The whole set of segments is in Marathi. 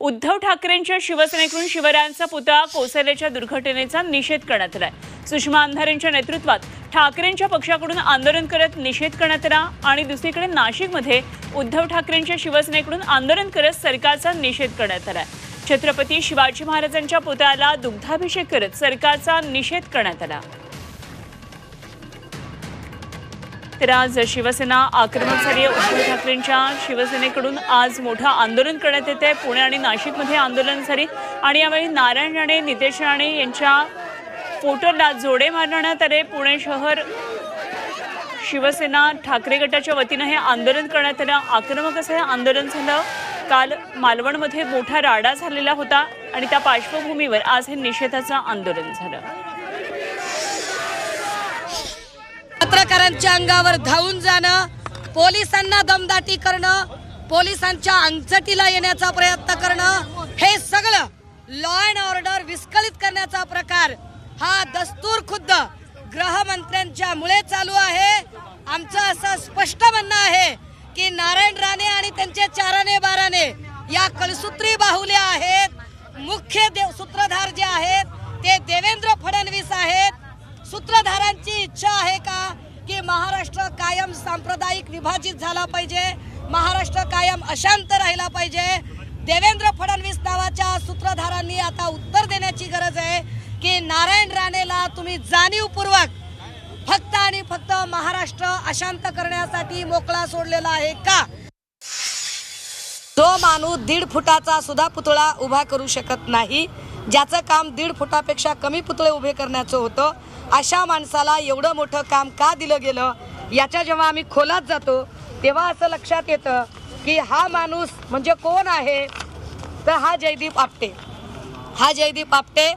उद्धव ठाकरेंच्या शिवसेनेकडून शिवरायांचा पुतळा कोसळल्याच्या दुर्घटनेचा निषेध करण्यात आलाय. सुषमा अंधारेंच्या नेतृत्वात ठाकरेंच्या पक्षाकडून आंदोलन करत निषेध करण्यात आला आणि दुसरीकडे नाशिकमध्ये उद्धव ठाकरेंच्या शिवसेनेकडून आंदोलन करत सरकारचा निषेध करण्यात आलाय. छत्रपती शिवाजी महाराजांच्या पुतळ्याला दुग्धाभिषेक करत सरकारचा निषेध करण्यात आला. तर आज शिवसेना आक्रमक झाली आहे. उद्धव ठाकरेंच्या शिवसेनेकडून आज मोठं आंदोलन करण्यात येत आहे. पुणे आणि नाशिकमध्ये आंदोलन झाली. आणि यावेळी नारायण राणे नितेश राणे यांच्या फोटोला जोडे मारण्यात आले. पुणे शहर शिवसेना ठाकरे गटाच्या वतीनं हे आंदोलन करण्यात आलं. आक्रमक असं हे आंदोलन झालं. काल मालवणमध्ये मोठा राडा झालेला होता. आणि त्या पार्श्वभूमीवर आज हे निषेधाचं आंदोलन झालं. पत्रकारांच्या अंगावर धावून जाणं पोलिसांना दमदाटी करणं पोलिसांच्या अंगचटीला येण्याचा प्रयत्न करणं हे सगळं लॉ अँड ऑर्डर विस्कळीत करण्याचा प्रकार हा दस्तूर खुद्द गृहमंत्र्यांच्या मुळे चालू आहे. आमचं असं स्पष्ट म्हणणं आहे की नारायण राणे आणि त्यांचे चाराने बाराने या कलसूत्री बाहुल्या आहेत. मुख्य देव सूत्रधार जे आहेत ते देवेंद्र फडणवीस आहेत. सूत्रधारांची इच्छा आहे का? की महाराष्ट्र कायम सांप्रदायिक विभाजित झाला पाहिजे. महाराष्ट्र कायम अशांत राहिला पाहिजे. देवेंद्र फडणवीस नावाच्या सूत्रधारांनी आता उत्तर देण्याची गरज आहे की नारायण राणेला तुम्ही जाणीवपूर्वक फक्त आणि फक्त महाराष्ट्र अशांत करण्यासाठी मोकळा सोडलेला आहे का? तो माणूस दीड फुटाचा सुद्धा पुतळा उभा करू शकत नाही. ज्याचं काम दीड फुटापेक्षा कमी पुतळे उभे करण्याचं होतं. अशा माणसाला एवढं मोठं काम का दिलं गेलं? याच्या जेव्हा आम्ही खोलात जातो तेव्हा असं लक्षात येतं की हा माणूस म्हणजे कोण आहे? तर हा जयदीप आपटे. हा जयदीप आपटे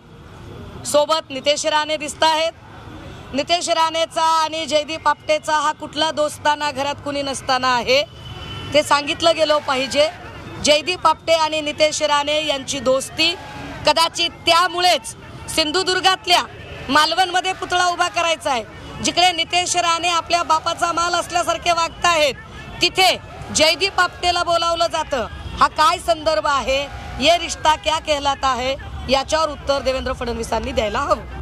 सोबत नितेश राणे दिसत आहेत. नितेश राणेचा आणि जयदीप आपटेचा हा कुठला दोस्ताना घरात कुणी नसताना आहे. ते सांगितलं गेलं पाहिजे. जयदीप आपटे आणि नितेश राणे यांची दोस्ती. कदाचित त्यामुळेच सिंधुदुर्गातल्या मालवणमध्ये पुतळा उभा करायचा आहे. जिकडे नितेश राणे आपल्या बापाचा माल असल्यासारखे वागतायत तिथे जयदीप आपटेला बोलावलं जातं. हा काय संदर्भ आहे? ये रिश्ता क्या कहलाता है? याच्यावर उत्तर देवेंद्र फडणवीसांनी द्यायला हवं.